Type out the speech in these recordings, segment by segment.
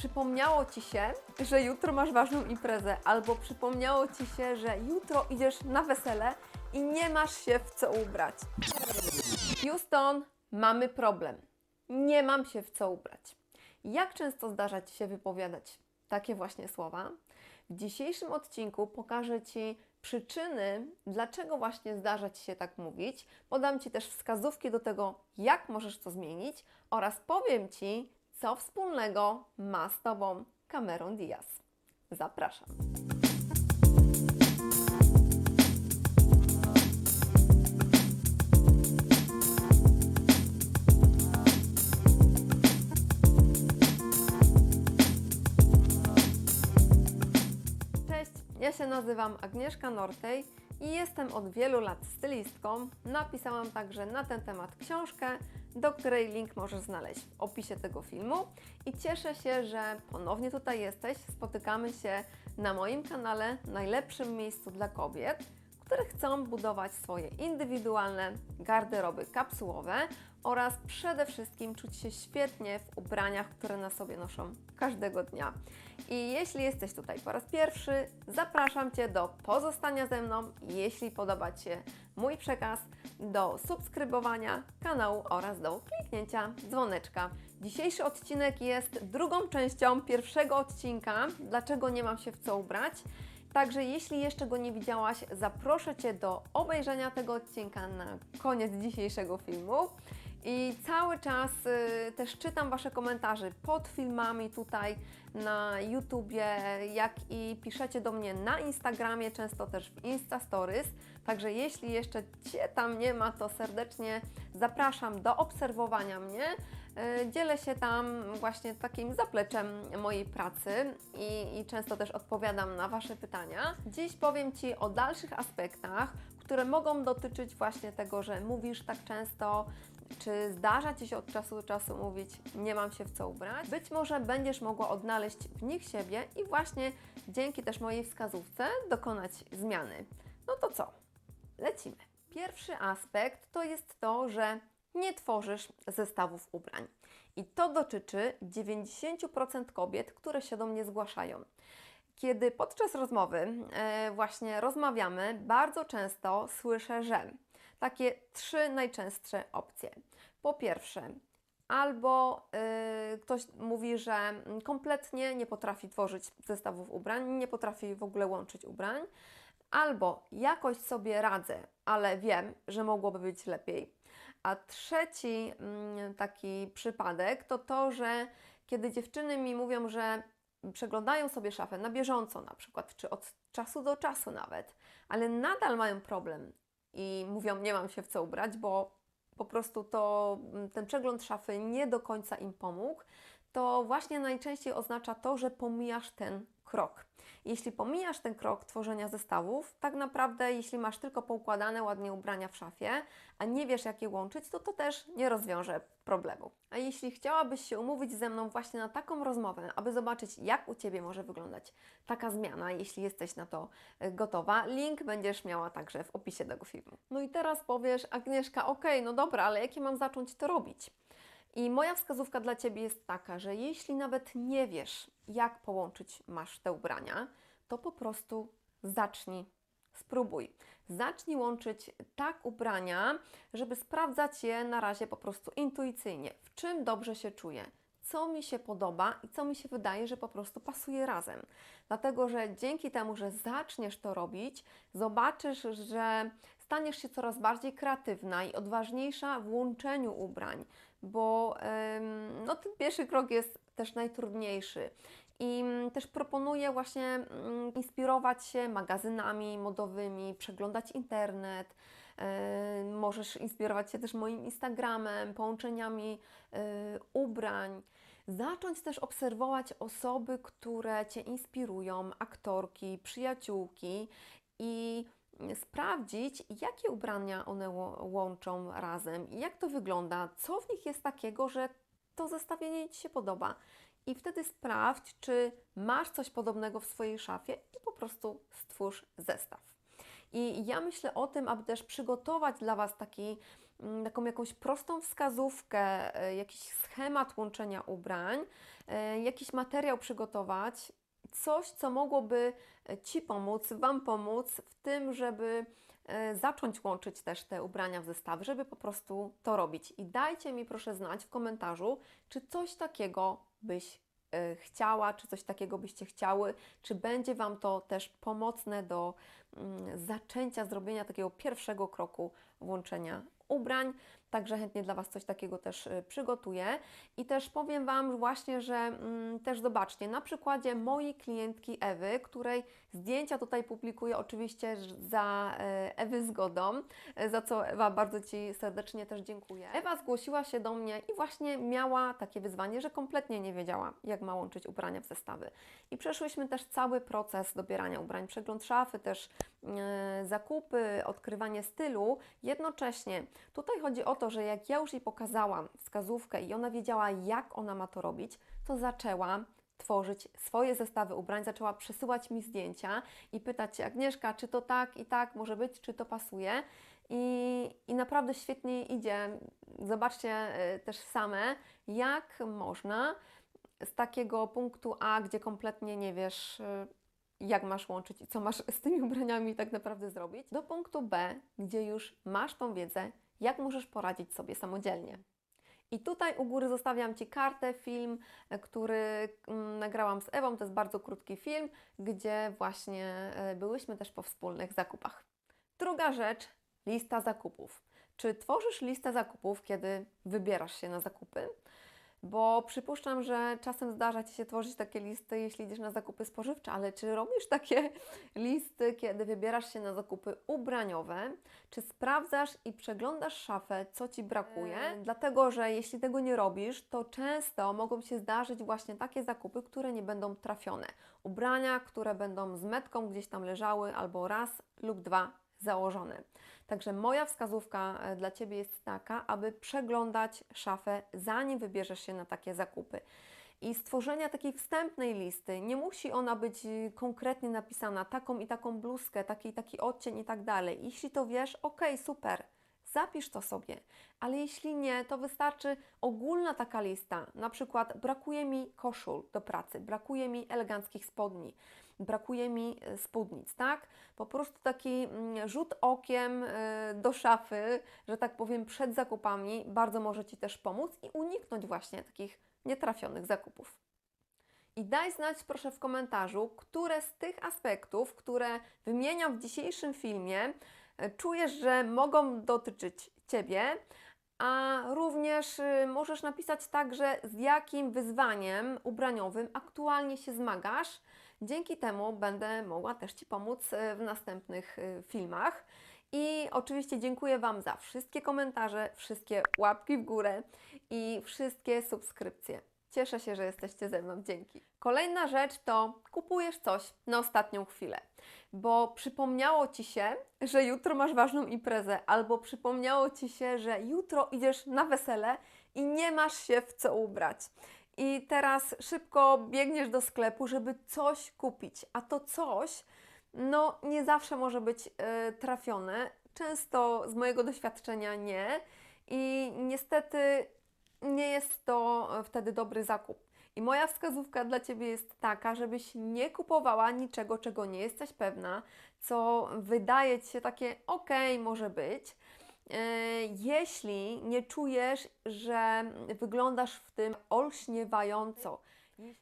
przypomniało Ci się, że jutro masz ważną imprezę, albo przypomniało Ci się, że jutro idziesz na wesele i nie masz się w co ubrać. Houston, mamy problem. Nie mam się w co ubrać. Jak często zdarza Ci się wypowiadać takie właśnie słowa? W dzisiejszym odcinku pokażę Ci przyczyny, dlaczego właśnie zdarza Ci się tak mówić. Podam Ci też wskazówki do tego, jak możesz to zmienić oraz powiem Ci, co wspólnego ma z Tobą Cameron Diaz. Zapraszam. Cześć, ja się nazywam Agnieszka Nortej i jestem od wielu lat stylistką. Napisałam także na ten temat książkę, do której link możesz znaleźć w opisie tego filmu. I cieszę się, że ponownie tutaj jesteś. Spotykamy się na moim kanale, najlepszym miejscu dla kobiet, które chcą budować swoje indywidualne garderoby kapsułowe oraz przede wszystkim czuć się świetnie w ubraniach, które na sobie noszą każdego dnia. I jeśli jesteś tutaj po raz pierwszy, zapraszam Cię do pozostania ze mną, jeśli podoba Ci się mój przekaz, do subskrybowania kanału oraz do kliknięcia dzwoneczka. Dzisiejszy odcinek jest drugą częścią pierwszego odcinka, dlaczego nie mam się w co ubrać. Także jeśli jeszcze go nie widziałaś, zaproszę Cię do obejrzenia tego odcinka na koniec dzisiejszego filmu. I cały czas y, też czytam Wasze komentarze pod filmami tutaj na YouTubie, jak i piszecie do mnie na Instagramie, często też w Insta Stories. Także jeśli jeszcze Cię tam nie ma, to serdecznie zapraszam do obserwowania mnie. Y, Dzielę się tam właśnie takim zapleczem mojej pracy i, i często też odpowiadam na Wasze pytania. Dziś powiem Ci o dalszych aspektach, które mogą dotyczyć właśnie tego, że mówisz tak często, czy zdarza Ci się od czasu do czasu mówić, nie mam się w co ubrać? Być może będziesz mogła odnaleźć w nich siebie i właśnie dzięki też mojej wskazówce dokonać zmiany. No to co? Lecimy. Pierwszy aspekt to jest to, że nie tworzysz zestawów ubrań. I to dotyczy 90% kobiet, które się do mnie zgłaszają. Kiedy podczas rozmowy e, właśnie rozmawiamy, bardzo często słyszę, że takie trzy najczęstsze opcje. Po pierwsze, albo y, ktoś mówi, że kompletnie nie potrafi tworzyć zestawów ubrań, nie potrafi w ogóle łączyć ubrań, albo jakoś sobie radzę, ale wiem, że mogłoby być lepiej. A trzeci mm, taki przypadek to to, że kiedy dziewczyny mi mówią, że przeglądają sobie szafę na bieżąco, na przykład, czy od czasu do czasu nawet, ale nadal mają problem i mówią, nie mam się w co ubrać, bo po prostu to ten przegląd szafy nie do końca im pomógł, to właśnie najczęściej oznacza to, że pomijasz ten krok. Jeśli pomijasz ten krok tworzenia zestawów, tak naprawdę, jeśli masz tylko poukładane ładnie ubrania w szafie, a nie wiesz, jak je łączyć, to to też nie rozwiąże problemu. A jeśli chciałabyś się umówić ze mną właśnie na taką rozmowę, aby zobaczyć, jak u Ciebie może wyglądać taka zmiana, jeśli jesteś na to y, gotowa, link będziesz miała także w opisie tego filmu. No i teraz powiesz, Agnieszka, ok, no dobra, ale jakie mam zacząć to robić? I moja wskazówka dla Ciebie jest taka, że jeśli nawet nie wiesz, jak połączyć masz te ubrania, to po prostu zacznij, spróbuj. Zacznij łączyć tak ubrania, żeby sprawdzać je na razie po prostu intuicyjnie, w czym dobrze się czuję, co mi się podoba i co mi się wydaje, że po prostu pasuje razem. Dlatego, że dzięki temu, że zaczniesz to robić, zobaczysz, że staniesz się coraz bardziej kreatywna i odważniejsza w łączeniu ubrań, bo no, ten pierwszy krok jest też najtrudniejszy. I mm, też proponuję właśnie mm, inspirować się magazynami modowymi, przeglądać internet. Możesz inspirować się też moim Instagramem, połączeniami yy, ubrań. Zacząć też obserwować osoby, które Cię inspirują, aktorki, przyjaciółki i sprawdzić, jakie ubrania one łączą razem jak to wygląda, co w nich jest takiego, że to zestawienie Ci się podoba. I wtedy sprawdź, czy masz coś podobnego w swojej szafie i po prostu stwórz zestaw. I ja myślę o tym, aby też przygotować dla Was taki mm, taką jakąś prostą wskazówkę, e, jakiś schemat łączenia ubrań, e, jakiś materiał przygotować, coś, co mogłoby e, Ci pomóc, Wam pomóc w tym, żeby e, zacząć łączyć też te ubrania w zestawy, żeby po prostu to robić. I dajcie mi proszę znać w komentarzu, czy coś takiego byś e, chciała, czy coś takiego byście chciały, czy będzie Wam to też pomocne do mm, zaczęcia zrobienia takiego pierwszego kroku włączenia ubrań. Także chętnie dla Was coś takiego też y, przygotuję. I też powiem Wam właśnie, że mm, też zobaczcie, na przykładzie mojej klientki Ewy, której zdjęcia tutaj publikuję oczywiście za e, Ewy zgodą, e, za co Ewa bardzo Ci serdecznie też dziękuję. Ewa zgłosiła się do mnie i właśnie miała takie wyzwanie, że kompletnie nie wiedziała, jak ma łączyć ubrania w zestawy. I przeszłyśmy też cały proces dobierania ubrań, przegląd szafy, też e, zakupy, odkrywanie stylu. Jednocześnie tutaj chodzi o to, że jak ja już jej pokazałam wskazówkę i ona wiedziała, jak ona ma to robić, to zaczęła tworzyć swoje zestawy ubrań, zaczęła przesyłać mi zdjęcia i pytać się, Agnieszka, czy to tak i tak może być, czy to pasuje. I, I naprawdę świetnie idzie. Zobaczcie y, też same, jak można z takiego punktu A, gdzie kompletnie nie wiesz, y, jak masz łączyć i co masz z tymi ubraniami tak naprawdę zrobić, do punktu B, gdzie już masz tą wiedzę, jak możesz poradzić sobie samodzielnie. I tutaj u góry zostawiam Ci kartę, film, e, który mm, nagrałam z Ewą. To jest bardzo krótki film, gdzie właśnie e, byłyśmy też po wspólnych zakupach. Druga rzecz, lista zakupów. Czy tworzysz listę zakupów, kiedy wybierasz się na zakupy? Bo przypuszczam, że czasem zdarza Ci się tworzyć takie listy, jeśli idziesz na zakupy spożywcze, ale czy robisz takie listy, kiedy wybierasz się na zakupy ubraniowe? Czy sprawdzasz i przeglądasz szafę, co Ci brakuje? Dlatego, że jeśli tego nie robisz, to często mogą się zdarzyć właśnie takie zakupy, które nie będą trafione. Ubrania, które będą z metką gdzieś tam leżały albo raz lub dwa założone. Także moja wskazówka e, dla Ciebie jest taka, aby przeglądać szafę, zanim wybierzesz się na takie zakupy. I stworzenia takiej wstępnej listy, nie musi ona być y, konkretnie napisana, taką i taką bluzkę, taki i taki odcień i tak dalej. Jeśli to wiesz, ok, super, zapisz to sobie. Ale jeśli nie, to wystarczy ogólna taka lista. Na przykład brakuje mi koszul do pracy, brakuje mi eleganckich spodni, brakuje mi e, spódnic, tak? Po prostu taki mm, rzut okiem e, do szafy, że tak powiem, przed zakupami bardzo może Ci też pomóc i uniknąć właśnie takich nietrafionych zakupów. I daj znać proszę w komentarzu, które z tych aspektów, które wymieniam w dzisiejszym filmie, e, czujesz, że mogą dotyczyć Ciebie, a również y, możesz napisać także, z jakim wyzwaniem ubraniowym aktualnie się zmagasz. Dzięki temu będę mogła też Ci pomóc y, w następnych y, filmach. I oczywiście dziękuję Wam za wszystkie komentarze, wszystkie łapki w górę i wszystkie subskrypcje. Cieszę się, że jesteście ze mną. Dzięki. Kolejna rzecz to kupujesz coś na ostatnią chwilę, bo przypomniało Ci się, że jutro masz ważną imprezę, albo przypomniało Ci się, że jutro idziesz na wesele i nie masz się w co ubrać. I teraz szybko biegniesz do sklepu, żeby coś kupić, a to coś, no nie zawsze może być e, trafione. Często z mojego doświadczenia nie. I niestety nie jest to e, wtedy dobry zakup. I moja wskazówka dla Ciebie jest taka, żebyś nie kupowała niczego, czego nie jesteś pewna, co wydaje Ci się takie ok, może być. E, Jeśli nie czujesz, że wyglądasz w tym olśniewająco,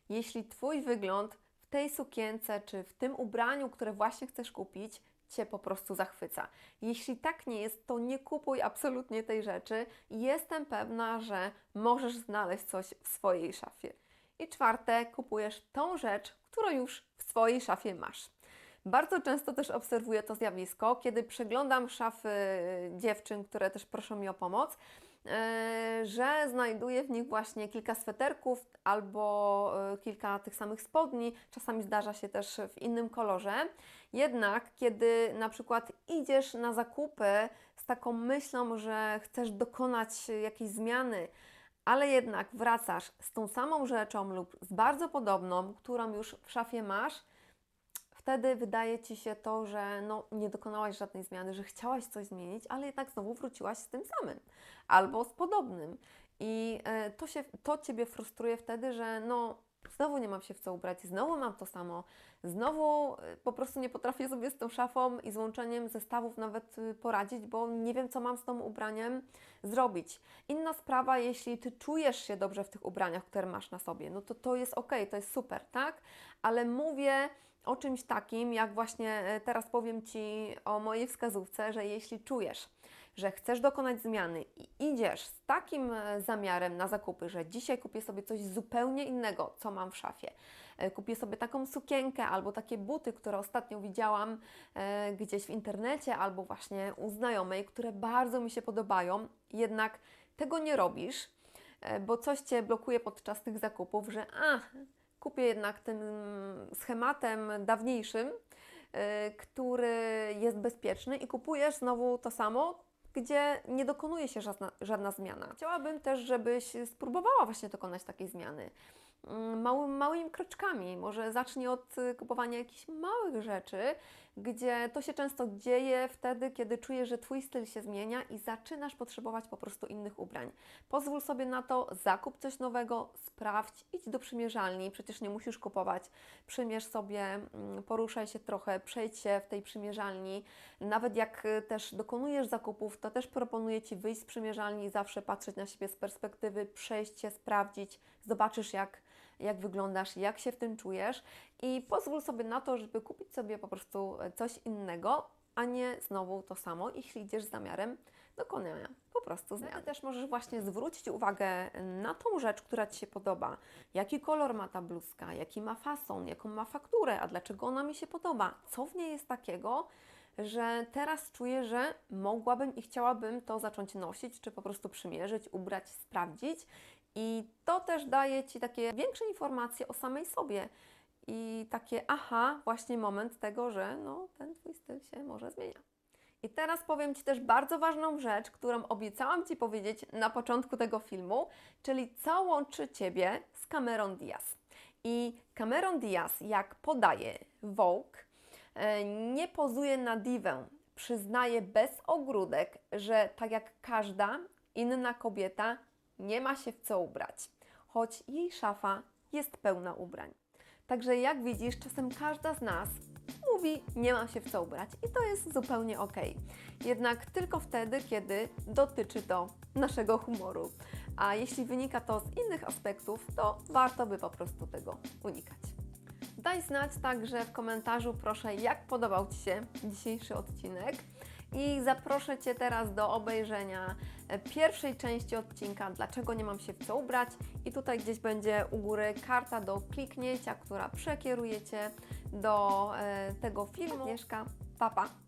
jeśli Twój wygląd w tej sukience czy w tym ubraniu, które właśnie chcesz kupić, Cię po prostu zachwyca. Jeśli tak nie jest, to nie kupuj absolutnie tej rzeczy. Jestem pewna, że możesz znaleźć coś w swojej szafie. I czwarte, kupujesz tą rzecz, którą już w swojej szafie masz. Bardzo często też obserwuję to zjawisko, kiedy przeglądam szafy dziewczyn, które też proszą mi o pomoc, e, że znajduję w nich właśnie kilka sweterków albo e, kilka tych samych spodni. Czasami zdarza się też w innym kolorze. Jednak kiedy na przykład idziesz na zakupy z taką myślą, że chcesz dokonać jakiejś zmiany, ale jednak wracasz z tą samą rzeczą lub z bardzo podobną, którą już w szafie masz, wtedy wydaje Ci się to, że no, nie dokonałaś żadnej zmiany, że chciałaś coś zmienić, ale jednak znowu wróciłaś z tym samym albo z podobnym. I e, to, się, to Ciebie frustruje wtedy, że no, znowu nie mam się w co ubrać, znowu mam to samo, znowu e, po prostu nie potrafię sobie z tą szafą i z łączeniem zestawów nawet y, poradzić, bo nie wiem, co mam z tym ubraniem zrobić. Inna sprawa, jeśli Ty czujesz się dobrze w tych ubraniach, które masz na sobie, no to to jest ok, to jest super, tak? Ale mówię o czymś takim, jak właśnie e, teraz powiem Ci o mojej wskazówce, że jeśli czujesz, że chcesz dokonać zmiany i idziesz z takim e, zamiarem na zakupy, że dzisiaj kupię sobie coś zupełnie innego, co mam w szafie. E, Kupię sobie taką sukienkę albo takie buty, które ostatnio widziałam e, gdzieś w internecie albo właśnie u znajomej, które bardzo mi się podobają. Jednak tego nie robisz, bo coś Cię blokuje podczas tych zakupów, że a, kupię jednak tym schematem dawniejszym, który jest bezpieczny i kupujesz znowu to samo, gdzie nie dokonuje się żadna, żadna zmiana. Chciałabym też, żebyś spróbowała właśnie dokonać takiej zmiany. Mm, Małym, małymi kroczkami. Może zacznij od y, kupowania jakichś małych rzeczy, gdzie to się często dzieje wtedy, kiedy czujesz, że Twój styl się zmienia i zaczynasz potrzebować po prostu innych ubrań. Pozwól sobie na to, zakup coś nowego, sprawdź, idź do przymierzalni, przecież nie musisz kupować. Przymierz sobie, mm, poruszaj się trochę, przejdź się w tej przymierzalni. Nawet jak y, też dokonujesz zakupów, to też proponuję Ci wyjść z przymierzalni i zawsze patrzeć na siebie z perspektywy, przejść się, sprawdzić, zobaczysz jak, jak wyglądasz, jak się w tym czujesz i pozwól sobie na to, żeby kupić sobie po prostu coś innego, a nie znowu to samo, jeśli idziesz z zamiarem dokonania po prostu zmiany. Wtedy też możesz właśnie zwrócić uwagę na tą rzecz, która Ci się podoba. Jaki kolor ma ta bluzka, jaki ma fason, jaką ma fakturę, a dlaczego ona mi się podoba, co w niej jest takiego, że teraz czuję, że mogłabym i chciałabym to zacząć nosić, czy po prostu przymierzyć, ubrać, sprawdzić. I to też daje Ci takie większe informacje o samej sobie. I takie, aha, właśnie moment tego, że no, ten Twój styl się może zmienia. I teraz powiem Ci też bardzo ważną rzecz, którą obiecałam Ci powiedzieć na początku tego filmu, czyli co łączy Ciebie z Cameron Diaz. I Cameron Diaz, jak podaje Vogue, nie pozuje na diwę. Przyznaje bez ogródek, że tak jak każda inna kobieta, nie ma się w co ubrać, choć jej szafa jest pełna ubrań. Także jak widzisz, czasem każda z nas mówi, nie mam się w co ubrać i to jest zupełnie ok. Jednak tylko wtedy, kiedy dotyczy to naszego humoru. A jeśli wynika to z innych aspektów, to warto by po prostu tego unikać. Daj znać także w komentarzu, proszę, jak podobał Ci się dzisiejszy odcinek. I zaproszę Cię teraz do obejrzenia e, pierwszej części odcinka, dlaczego nie mam się w co ubrać. I tutaj gdzieś będzie u góry karta do kliknięcia, która przekieruje Cię do e, tego filmu. Agnieszka, papa.